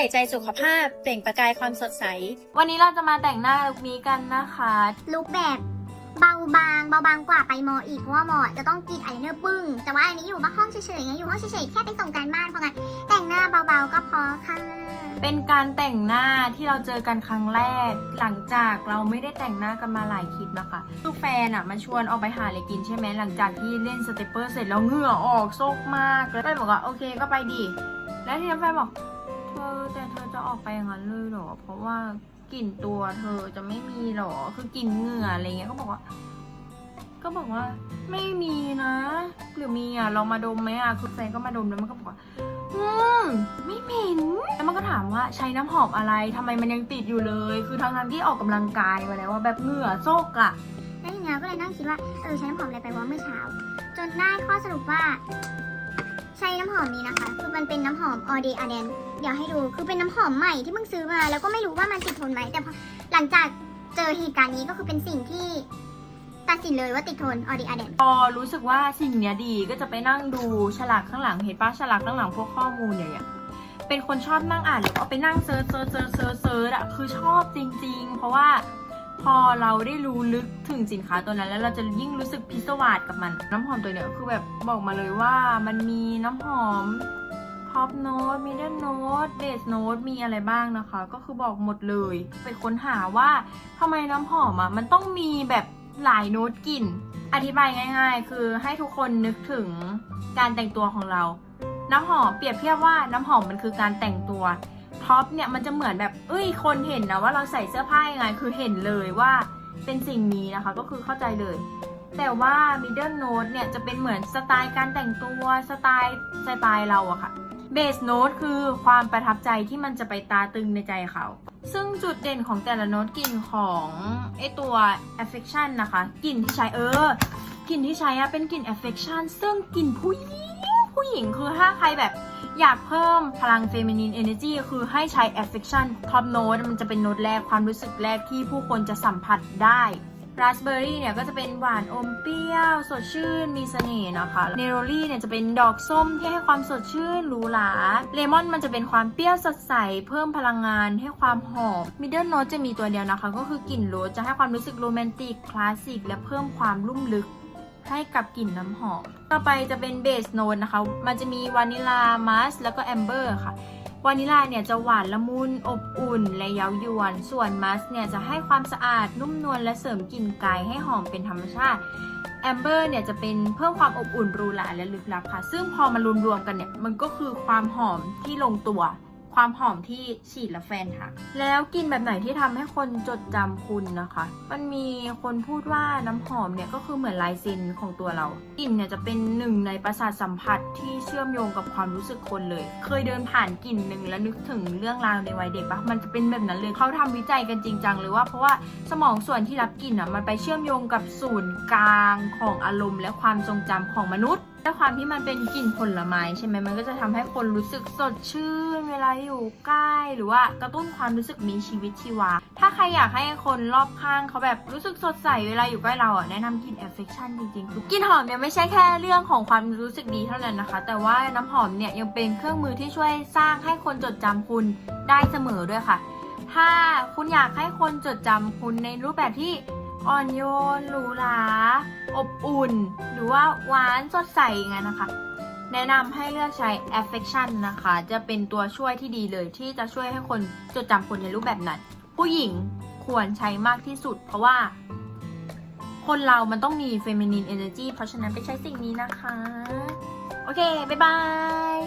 ส่ใจสุขภาพ เปล่งประกายความสดใส วันนี้เราจะมาแต่งหน้าลุคนี้กันนะคะ ลุคแบบเบาบางเบาบางกว่าไปมออีกเพราะว่ามอจะต้องกินไอายไลเนอร์ปึ้ง แต่ว่าอันนี้อยู่บ้านห้องเฉยๆไงอยู่ห้องเฉยๆแค่ไปส่งการบ้านเพราะงั้นแต่งหน้าเบาๆก็พอค่ะเป็นการแต่งหน้าที่เราเจอกันครั้งแรก หลังจากเราไม่ได้แต่งหน้ากันมาหลายคลิปนะคะคือแฟนอะมาชวนออกไปหาอะไรกินใช่ไหมหลังจากที่เล่นสเตปเปอร์เสร็จแล้วเหงื่อออกโซกมากแล้วแฟนบอกว่าโอเคก็ไปดิแล้วทีนี้แฟนบอกเธ อแต่เธอจะออกไปอย่างนั้นเลยเหรอ เพราะว่ากลิ่นตัวเธอจะไม่มีหรอ คือกลิ่นเหงื่ออะไรเงี้ยก็บอกว่า ก็บอกว่า ไม่มีนะ หรือมีอะลองมาดมไหมอะคือแฟนก็มาดมแล้วมันก็บอกว่า อืมไม่เหม็นแล้วมันก็ถามว่าใช้น้ำหอมอะไรทำไมมันยังติดอยู่เลย คือทั้งๆที่ออกกำลังกายมาแล้วว่าแบบเหงื่อโซกอะแล้วทีนี้ก็เลยนั่งคิดว่าเออใช้น้ำหอมอะไรไปวะเมื่อเช้า จนได้ข้อสรุปว่า ใช้น้ำหอมนี้นะคะ คือมันเป็นน้ำหอม All Day a d e n เดี๋ยวให้ดู คือเป็นน้ำหอมใหม่ที่เพิ่งซื้อมา แล้วก็ไม่รู้ว่ามันติดทนไหม แต่พอหลังจากเจอเหตุการณ์นี้ก็คือเป็นสิ่งที่ตัดสินเลยว่าติดทน All Day Arden พอรู้สึกว่าสิ่งเนี้ยดีก็จะไปนั่งดูฉลากข้างหลังเห็นปะฉลากข้างหลังพวกข้อมูลอย่างเงี้ยเป็นคนชอบนั่งอ่านแล้วก็เอาไปนั่งเซิร์ชเซิร์ชเซิร์ชเซิร์ชเซิร์ชอะคือชอบจริง ๆ เพราะว่า พอเราได้รู้ลึกถึงสินค้าตัวนั้น แล้วเราจะยิ่งรู้สึกพิศวาสกับมัน น้ำหอมตัวเนี้ยคือแบบบอกมาเลยว่ามันมีน้ำหอมท็อปโน้ตมิดเดิลโน้ตเบสโน้ตมีอะไรบ้างนะคะ ก็คือบอกหมดเลย ไปค้นหาว่าทำไมน้ำหอมอะมันต้องมีแบบหลายโน้ตกลิ่น อธิบายง่าย ๆ คือให้ทุกคนนึกถึงการแต่งตัวของเรา น้ำหอมเปรียบเทียบว่าน้ำหอมมันคือการแต่งตัว ท็อปเนี่ยมันจะเหมือนแบบเอ้ยคนเห็นนะว่าเราใส่เสื้อผ้ายังไงคือเห็นเลยว่าเป็นสิ่งนี้นะคะ ก็คือเข้าใจเลย แต่ว่า middle note เนี่ยจะเป็นเหมือนสไตล์การแต่งตัวสไตล์สไตล์เราอะค่ะ base note คือความประทับใจที่มันจะไปตาตึงในใจเขา ซึ่งจุดเด่นของแต่ละโน้ตกลิ่นของไอตัว affection นะคะกลิ่นที่ใช้เออกลิ่นที่ใช้อะเป็นกลิ่น affection ซึ่งกลิ่นผู้หญิงผู้หญิงคือถ้าใครแบบ อยากเพิ่มพลัง feminine energy คือให้ใช้ affection top note มันจะเป็นโน้ตแรกความรู้สึกแรกที่ผู้คนจะสัมผัสได้ raspberry เนี่ยก็จะเป็นหวานอมเปรี้ยว สดชื่นมีเสน่ห์นะคะเนโรลี่เนี่ยจะเป็นดอกส้มที่ให้ความสดชื่นหรูหราเลมอนมันจะเป็นความเปรี้ยวสดใส เพิ่มพลังงานให้ความหอมมิดเดิลโน e จะมีตัวเดียวนะคะ ก็คือกลิ่นโรสจะให้ความรู้สึกโรแมนติกคลาสสิกและเพิ่มความลุ่มลึก ให้กับกลิ่นน้ำหอม ต่อไปจะเป็นเบสโน e นะคะ มันจะมีวานิลามัสแล้วก็แอมเบอร์ค่ะ วานิลาเนี่ยจะหวานละมุนอบอุ่น และเย้ายวน ส่วนมัสเนี่ยจะให้ความสะอาดนุ่มนวลและเสริมกลิ่นกายให้หอมเป็นธรรมชาติแอมเบอร์เนี่ยจะเป็นเพิ่มความอบอุ่นรูหราและลึกลับค่ะ ซึ่งพอมารวมๆกันเนี่ยมันก็คือความหอมที่ลงตัว ความหอมที่ฉีดและแฟนทักแล้วกลิ่นแบบไหนที่ทำให้คนจดจำคุณนะคะ มันมีคนพูดว่าน้ำหอมเนี่ยก็คือเหมือนลายเซ็นของตัวเรากลิ่นเนี่ยจะเป็นหนึ่งในประสาทสัมผัสที่เชื่อมโยงกับความรู้สึกคนเลย เคยเดินผ่านกลิ่นหนึ่งแล้วนึกถึงเรื่องราวในวัยเด็กปะมันจะเป็นแบบนั้นเลยเขาทำวิจัยกันจริงจังเลยว่าเพราะว่าสมองส่วนที่รับกลิ่นอะมันไปเชื่อมโยงกับศูนย์กลางของอารมณ์และความทรงจำของมนุษย์ด้วยความที่มันเป็นกลิ่นผลไม้ใช่ไหมมันก็จะทำให้คนรู้สึกสดชื่น เวลาอยู่ใกล้หรือว่ากระตุ้นความรู้สึกมีชีวิตชีวา ถ้าใครอยากให้คนรอบข้างเขาแบบรู้สึกสดใสเวลาอยู่ใกล้เราอะแนะนำกลิ่น affection จริงๆคือกลิ่นหอมเนี่ยไม่ใช่แค่เรื่องของความรู้สึกดีเท่านั้นนะคะ แต่ว่าน้ำหอมเนี่ยยังเป็นเครื่องมือที่ช่วยสร้างให้คนจดจำคุณได้เสมอด้วยค่ะ ถ้าคุณอยากให้คนจดจำคุณในรูปแบบที่ อ่อนโยน หรูหรา อบอุ่น หรือว่าหวานสดใสอย่างนั้นนะคะ แนะนำให้เลือกใช้ affection นะคะ จะเป็นตัวช่วยที่ดีเลยที่จะช่วยให้คนจดจำคุณในรูปแบบนั้น ผู้หญิงควรใช้มากที่สุด เพราะว่า คนเรามันต้องมี feminine energy เพราะฉะนั้นไปใช้สิ่งนี้นะคะ โอเค บ๊ายบาย